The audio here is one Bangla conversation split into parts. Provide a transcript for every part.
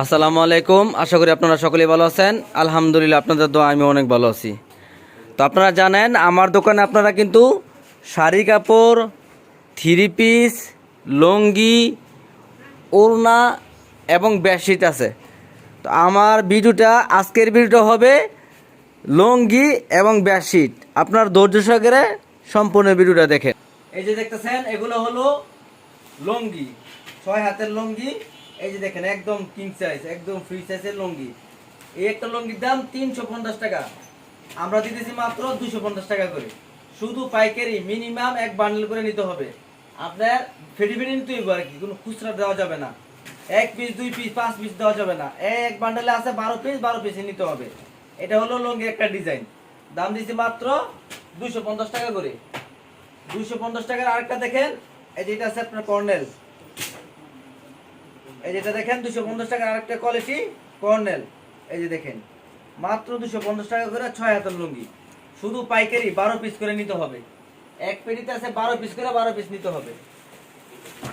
আসসালামু আলাইকুম। আশা করি আপনারা সকলেই ভালো আছেন। আলহামদুলিল্লাহ আপনাদের দোয়া আমি অনেক ভালো আছি। তো আপনারা জানেন, আমার দোকানে আপনারা কিন্তু শাড়ি কাপড় থ্রি পিস লুঙ্গি, ওড়না এবং বেডশিট আছে। তো আমার ভিডিওটা, আজকের ভিডিওটা হবে লুঙ্গি এবং বেডশিট। আপনার ধৈর্য সহকারে সম্পূর্ণ ভিডিওটা দেখেন। এই যে দেখতেছেন, এগুলো হলো লুঙ্গি। ছয় হাতের লুঙ্গি এই যে দেখেন, একদম কিং সাইজ একদম ফ্রি সাইজের লুঙ্গি। এই একটা লুঙ্গির দাম তিনশো পঞ্চাশ টাকা। আমরা দিতেছি মাত্র দুশো পঞ্চাশ টাকা করে। শুধু পাইকারি মিনিমাম এক বান্ডেল করে নিতে হবে। আপনার ফেরি ফেরি নিতে হইব আর কি, কোনো খুচরা দেওয়া যাবে না। এক পিস দুই পিস পাঁচ পিস দেওয়া যাবে না। এক বান্ডেলে আছে বারো পিস বারো পিসে নিতে হবে। এটা হলো লুঙ্গি একটা ডিজাইন দাম দিয়েছি মাত্র দুশো পঞ্চাশ টাকা করে। দুশো পঞ্চাশ টাকার আরেকটা দেখেন, এই যেটা আছে আপনার কর্নেল। এই যেটা দেখেন, দুশো পঞ্চাশ টাকার আরেকটা কোয়ালিটি কর্নেল। এই যে দেখেন, মাত্র দুশো পঞ্চাশ টাকা করে ছয় হাতের লুঙ্গি। শুধু পাইকারি বারো পিস করে নিতে হবে। এক পেটিতে আছে বারো পিস করে বারো পিস নিতে হবে।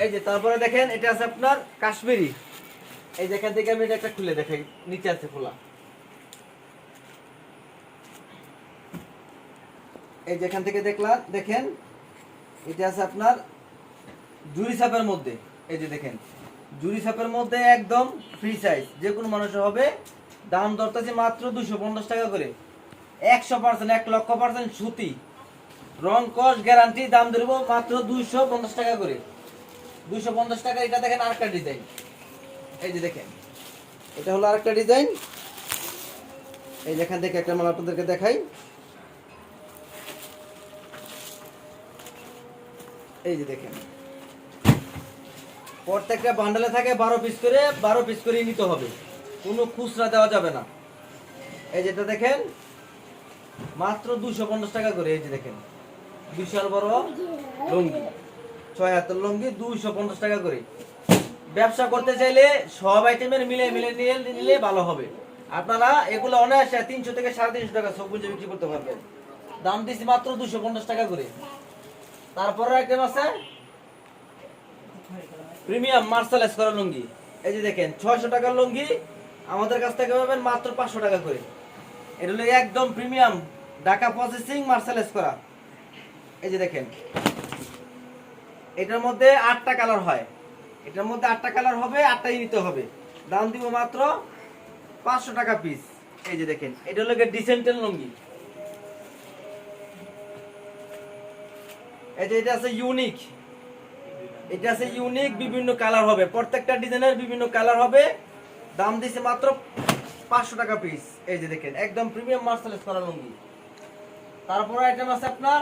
এই যে তারপরে দেখেন, এটা আছে আপনার কাশ্মীরি। এই যেখান থেকে আমি এটা একটা খুলে দেখাই, নিচে আছে খোলা। এই যেখান থেকে দেখলাম, দেখেন, এটা আছে আপনার জুরি সাপের মধ্যে। এই যে দেখেন জুরি সাপের মধ্যে একদম ফ্রি সাইজ যে কোনো মানুষের হবে। দাম দরতাছে মাত্র দুশো পঞ্চাশ টাকা করে। একশো পার্সেন্ট এক লক্ষ পার্সেন্ট সুতি। রং কস গ্যারান্টি দাম ধরবো মাত্র দুইশো পঞ্চাশ টাকা করে। দুইশো পঞ্চাশ টাকা এটা দেখেন আরেকটা ডিজাইন এই যে দেখেন। এটা হলো আরেকটা ডিজাইন এই যেখান থেকে একটা মাল আপনাদেরকে দেখাই। এই যে দেখেন। প্রত্যেকটা বান্ডেলে থাকে বারো পিস করে, বারো পিস করে নিতে হবে। কোনো খুচরা দেওয়া যাবে না। এই যেটা দেখেন, মাত্র দুশো পঞ্চাশ টাকা করে, এই যে দেখেন। বিশাল বড় লুঙ্গি। ছয় হাতের লুঙ্গি, দুইশো পঞ্চাশ টাকা করে। ব্যবসা করতে চাইলে সব আইটেমের মিলে মিলে নিয়ে নিলে ভালো হবে। আপনারা এগুলো অনায়াসে তিনশো থেকে সাড়ে তিনশো টাকা সবুজ বিক্রি করতে পারবেন। দাম দিচ্ছি মাত্র দুশো পঞ্চাশ টাকা করে। তারপরে আইটেম আছে প্রিমিয়াম মার্শালাইজ করা লুঙ্গি। এই যে দেখেন, ছয়শো টাকার লুঙ্গি, আমাদের কাছ থেকে পাবেন মাত্র পাঁচশো টাকা করে। এটা হলো একদম প্রিমিয়াম ঢাকা প্রসেসিং মার্শালাইজ করা। এই যে দেখেন, এটার মধ্যে আটটা কালার হয়। এটার মধ্যে আটটা কালার হবে, আটটাই নিতে হবে। দাম দিব মাত্র পাঁচশো টাকা পিস এই যে দেখেন, এটা হলো ডিসেন্টেল লুঙ্গি। এই যে এটা আছে ইউনিক। এটা আছে ইউনিক বিভিন্ন কালার হবে। প্রত্যেকটা ডিজাইনের বিভিন্ন কালার হবে। দাম দিছে মাত্র পাঁচশো টাকা পিস এই যে দেখেন, একদম প্রিমিয়াম মার্শালাইজ করা লুঙ্গি। তারপর আইটেম আছে আপনার,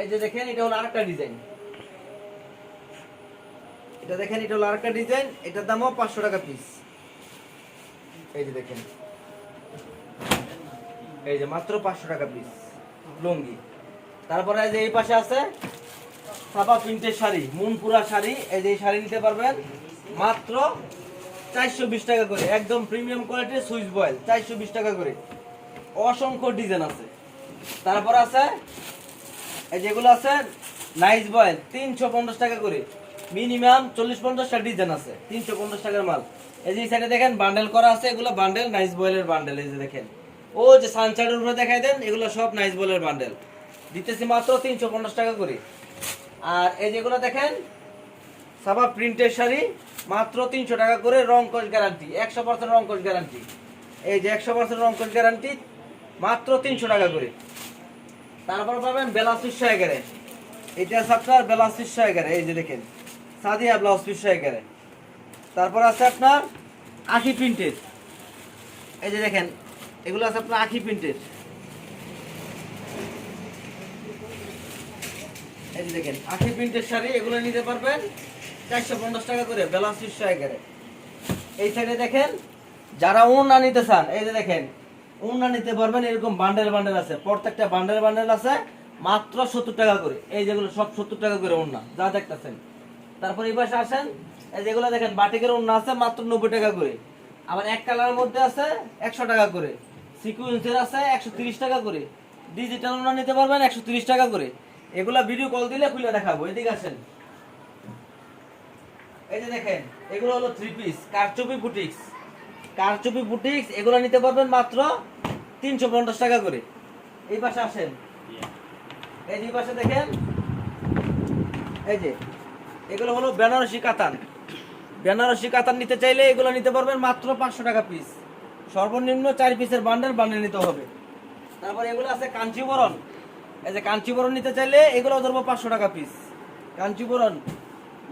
এই যে দেখেন, এটা হলো আরেকটা ডিজাইন এটা দেখেন, এটা হলো আরেকটা ডিজাইন এটার দামও পাঁচশো টাকা পিস এই যে দেখেন, এই যে মাত্র পাঁচশো টাকা পিস লুঙ্গি। তারপরে এই যে এই পাশে আছে সাপা প্রিন্টের শাড়ি, মুনপুরা শাড়ি, এই যে শাড়ি নিতে পারবেন মাত্র চারশো বিশ টাকা করে, একদম প্রিমিয়াম কোয়ালিটির সুইচ বয়েল, চারশো বিশ টাকা করে। অসংখ্য ডিজাইন আছে। তারপর আছে, এই যেগুলো আছে, নাইস বয়েল, তিনশো পঞ্চাশ টাকা করে। মিনিমাম চল্লিশ পঞ্চাশটা ডিজাইন আছে, তিনশো পঞ্চাশ টাকার মাল। এই যে সাইডে দেখেন বান্ডেল করা আছে, এগুলো বান্ডেল নাইস বয়েলের বান্ডেল এই যে দেখেন। ও যে সানসাইডের উপরে দেখাই দেন, এগুলো সব নাইস বয়েলের বান্ডেল দিতেছি মাত্র তিনশো পঞ্চাশ টাকা করে। আর এই যেগুলো দেখেন, সাবা প্রিন্টের শাড়ি, মাত্র তিনশো টাকা করে রং কস গ্যারান্টি, একশো পার্সেন্ট রং কস গ্যারান্টি। এই যে একশো পার্সেন্ট রং কস গ্যারান্টি, মাত্র তিনশো টাকা করে। তারপর পাবেন ব্লাউজ পিসশো এগারে এটা আপনার ব্লাউজ পিসশো এগারে এই যে দেখেন, সাদিয়া ব্লাউজ পিসশো এগারে তারপর আছে আপনার আখি প্রিন্টের। এই যে দেখেন, এগুলো আছে আপনার আখি প্রিন্টের। এই দেখেন আখি প্রিন্টের শাড়ি, এগুলো নিতে পারবেন চারশো পঞ্চাশ টাকা করে ব্লাউজ পিসশো এগারে এই সাইডে দেখেন, যারা উন্না নিতে চান, এই যে দেখেন উন্না নিতে পারবেন, এরকম বান্ডেল বান্ডেল আছে, প্রত্যেকটা বান্ডেল বান্ডেল আছে, মাত্র সত্তর টাকা করে। এই যেগুলো সব সত্তর টাকা করে উন্না যা দেখতেছেন। তারপর এই পাশে আসেন, এই যেগুলো দেখেন, বাটিকের উন্না আছে, মাত্র নব্বই টাকা করে। আবার এক কালারের মধ্যে আছে, একশো টাকা করে। সিকুয়েন্সের আছে, একশো টাকা করে। ডিজিটাল উন্না নিতে পারবেন, একশো টাকা করে। এগুলা ভিডিও কল দিলে খুলে দেখাবো, এদিকে আসেন। এই যে দেখেন, এগুলো হলো থ্রি পিস কারচুপি বুটিক্স কারচুপি বুটিক্স এগুলো নিতে পারবেন মাত্র তিনশো পঞ্চাশ টাকা করে। এই পাশে আসেন। এই যে পাশে দেখেন, এই যে, এগুলো হলো বেনারসি কাতান। বেনারসি কাতান নিতে চাইলে এগুলো নিতে পারবেন মাত্র পাঁচশো টাকা পিস সর্বনিম্ন চার পিসের বান্ডেল বান্ডেল নিতে হবে। তারপর এগুলো আছে কাঞ্চিবরণ। এই যে কাঞ্চিবরণ নিতে চাইলে এগুলো ধরবো পাঁচশো টাকা পিস কাঞ্চিবরণ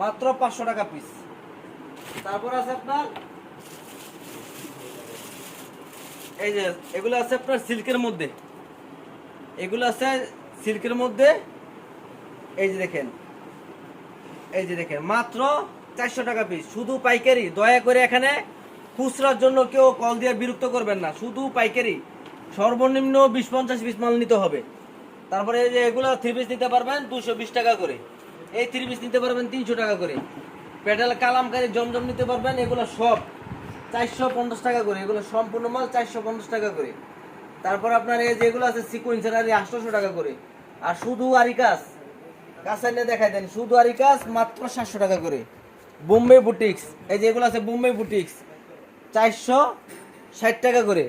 মাত্র পাঁচশো টাকা পিস তারপর আছে আপনার, এই যে এগুলো আছে আপনার সিল্কের মধ্যে। এগুলো আছে সিল্কের মধ্যে, এই যে দেখেন, এই যে দেখেন, মাত্র চারশো টাকা পিস শুধু পাইকারি, দয়া করে এখানে খুচরার জন্য কেউ কল দিয়ে বিরক্ত করবেন না। শুধু পাইকারি, সর্বনিম্ন বিশ পঞ্চাশ পিস মাল নিতে হবে। তারপরে এই যে এগুলো থ্রি পিস নিতে পারবেন দুশো বিশ টাকা করে। এই থ্রি পিস নিতে পারবেন তিনশো টাকা করে। পেডাল কালামকারি জমজম নিতে পারবেন, এগুলো সব চারশো পঞ্চাশ টাকা করে, এগুলো সম্পূর্ণ মাল চারশো পঞ্চাশ টাকা করে। তারপর আপনার এই যেগুলো আছে সিকুয়েন্সের আর আটশোশো টাকা করে। আর শুধু আরিকাস কাছে নিয়ে দেখাই দেন, শুধু আরিকাস মাত্র সাতশো টাকা করে। বোম্বে বুটিক্স, এই যেগুলো আছে বোম্বে বুটিক্স, চারশো ষাট টাকা করে।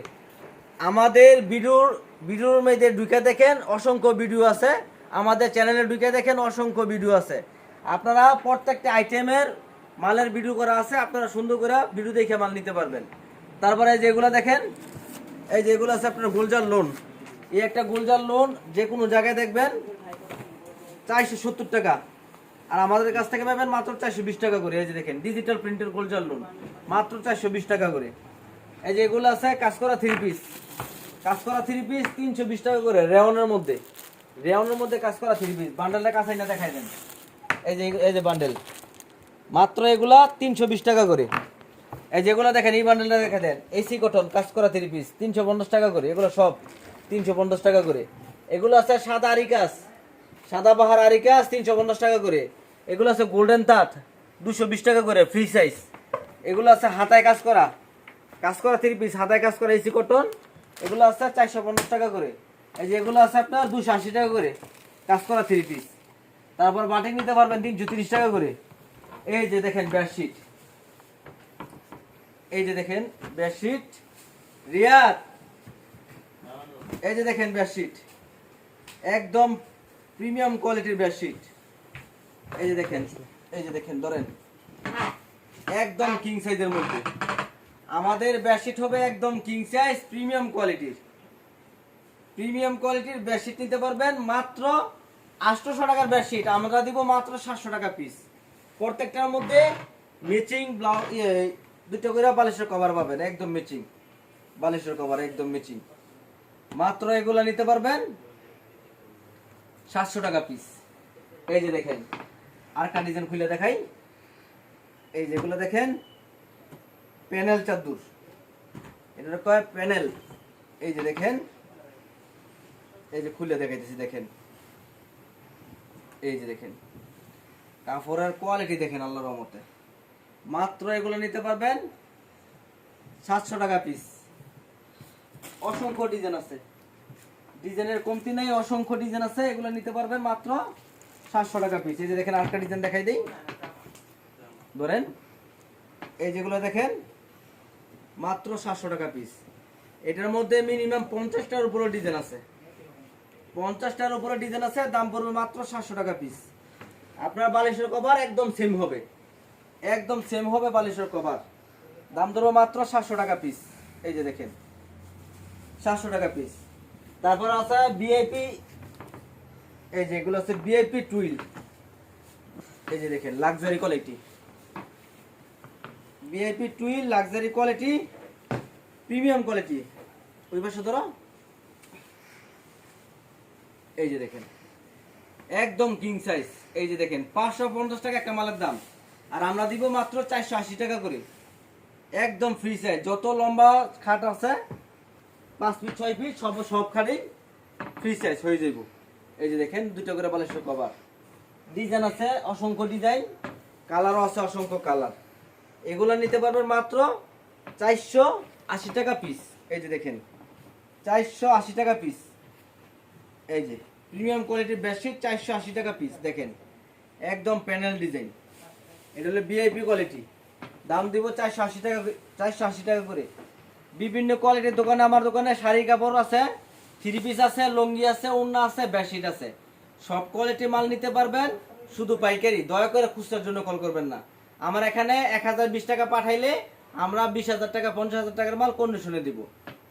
আমাদের ভিডিওর ভিডিওর মধ্যে ঢুকে দেখেন, অসংখ্য ভিডিও আছে। আমাদের চ্যানেলে ঢুকে দেখেন, অসংখ্য ভিডিও আছে। আপনারা প্রত্যেকটা আইটেমের মালের ভিডিও করা আছে, আপনারা সুন্দর করে ভিডিও দেখে মাল নিতে পারবেন। তারপরে যেগুলো দেখেন, এই যেগুলো আছে আপনার গুলজার লোন এই একটা গুলজার লোন যে কোনো জায়গায় দেখবেন, চারশো সত্তর টাকা। আর আমাদের কাছ থেকে পাবেন মাত্র চারশো বিশ টাকা করে। এই যে দেখেন ডিজিটাল প্রিন্টের গোলজার লোন মাত্র চারশো বিশ টাকা করে। এই যে এগুলো আছে, কাজ করা থ্রি পিস কাজ করা থ্রি পিস তিনশো বিশ টাকা করে রেওনের মধ্যে। রেওনের মধ্যে কাজ করা থ্রি পিস বান্ডেলটা কাছাই না দেখাই দেন। এই যে এই যে বান্ডেল মাত্র এগুলা তিনশো বিশ টাকা করে। এই যেগুলো দেখেন, এই বান্ডেলটা দেখা দেন। এসি কটন কাজ করা থ্রি পিস তিনশো পঞ্চাশ টাকা করে। এগুলো সব তিনশো পঞ্চাশ টাকা করে। এগুলো আছে সাদা আরিকাস সাদা বাহার আরিকাস তিনশো পঞ্চাশ টাকা করে। এগুলো আছে গোল্ডেন তাঁত, দুশো বিশ টাকা করে ফ্রি সাইজ এগুলো আছে হাতায় কাজ করা। কাজ করা থ্রি পিস হাতায় কাজ করা এসি কটন এগুলো আছে চারশো পঞ্চাশ টাকা করে। এই যে এগুলো আছে আপনার দুশো আশি টাকা করে। কাজ করা থ্রি পিস তারপর বাটিক নিতে পারবেন তিনশো তিরিশ টাকা করে। এই যে দেখেন বেডশিট এই যে দেখেন বেডশিট রিয়াদ! এই যে দেখেন বেডশিট একদম প্রিমিয়াম কোয়ালিটির বেডশিট এই যে দেখেন, এই যে দেখেন, ধরেন। একদম কিং সাইজের মধ্যে। আমাদের বেডশিট হবে একদম কিং সাইজ প্রিমিয়াম কোয়ালিটির প্রিমিয়াম কোয়ালিটির বেডশিট নিতে পারবেন মাত্র আটশোশো টাকার বেডশিট। আমরা দিব মাত্র সাতশো টাকা পিস প্রত্যেকটার মধ্যে ম্যাচিং ব্লাউজ দুটো করে বালিশের কভার পাবেন, একদম ম্যাচিং বালিশের কভার একদম ম্যাচিং মাত্র এগুলো নিতে পারবেন সাতশো টাকা পিস এই যে দেখেন, আরেকটা ডিজাইন খুলে দেখাই। এই যেগুলো দেখেন প্যানেল চাদুর। এটা কয়? প্যানেল। এই যে দেখেন, এই যে খুলে দেখাইতেছি, দেখেন। এই যে দেখেন। কাপড়ের কোয়ালিটি দেখেন আল্লাহর রহমতে। মাত্র এগুলো নিতে পারবেন সাতশো টাকা পিস অসংখ্য ডিজাইন আছে। ডিজাইনের কমতি নাই, অসংখ্য ডিজাইন আছে। এগুলো নিতে পারবেন মাত্র সাতশো টাকা পিস এই যে দেখেন আটটা ডিজাইন দেখাই দিই। ধরেন, এই যেগুলো দেখেন মাত্র সাতশো টাকা পিস এটার মধ্যে মিনিমাম পঞ্চাশটার উপরে ডিজাইন আছে। পঞ্চাশটার উপরে ডিজাইন আছে, দাম পড়বে মাত্র সাতশো টাকা পিস আপনার বালিশের কভার একদম সেম হবে। একদম সেম হবে বালিশের কভার দাম ধরবো মাত্র সাতশো টাকা পিস এই যে দেখেন, সাতশো টাকা পিস তারপর আছে বিআইপি এই যে এগুলো আছে বিআইপি টুইল এই যে দেখেন luxury quality BIP twill luxury quality premium quality ওই পাশে ধরো। এই যে দেখেন। একদম কিং সাইজ এই যে দেখেন, পাঁচশো পঞ্চাশ টাকা একটা মালের দাম। আর আমরা দিব মাত্র চারশো আশি টাকা করে। একদম ফ্রি সাইজ যত লম্বা খাট আছে, পাঁচ ফিট ছয় ফিট সব সব খাটই ফ্রি সাইজ হয়ে যাইব। এই যে দেখেন, দুটো করে বালিশের কভার ডিজাইন আছে অসংখ্য ডিজাইন কালারও আছে অসংখ্য কালার এগুলো নিতে পারবেন মাত্র চারশো আশি টাকা পিস এই যে দেখেন, চারশো আশি টাকা পিস এই যে প্রিমিয়াম কোয়ালিটির বেডশিট চারশো আশি টাকা পিস দেখেন, একদম প্যানেল ডিজাইন এটা হলো ভিআইপি কোয়ালিটি দাম দিব চারশো আশি টাকা চারশো আশি টাকা করে। বিভিন্ন কোয়ালিটির দোকানে, আমার দোকানে শাড়ি কাপড় আছে থ্রি পিস আছে, লুঙ্গি আছে, ওড়না আছে বেডশিট আছে। সব কোয়ালিটি মাল নিতে পারবেন, শুধু পাইকারি। দয়া করে খুচরার জন্য কল করবেন না। আমার এখানে এক হাজার বিশ টাকা পাঠাইলে আমরা বিশ হাজার টাকা, পঞ্চাশ হাজার টাকার মাল কন্ডিশনে দিব।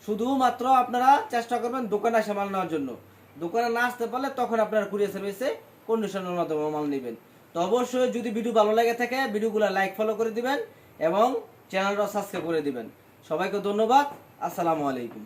শুধুমাত্র আপনারা চেষ্টা করবেন দোকানে এসে মাল নেওয়ার জন্য। দোকানে না আসতে পারলে তখন আপনারা কুরিয়ার সার্ভিসে কন্ডিশনের মাধ্যমে মাল নেবেন। তো অবশ্যই যদি ভিডিও ভালো লাগে থাকে, ভিডিওগুলো লাইক ফলো করে দিবেন এবং চ্যানেলটা সাবস্ক্রাইব করে দিবেন। সবাইকে ধন্যবাদ। আসসালামু আলাইকুম।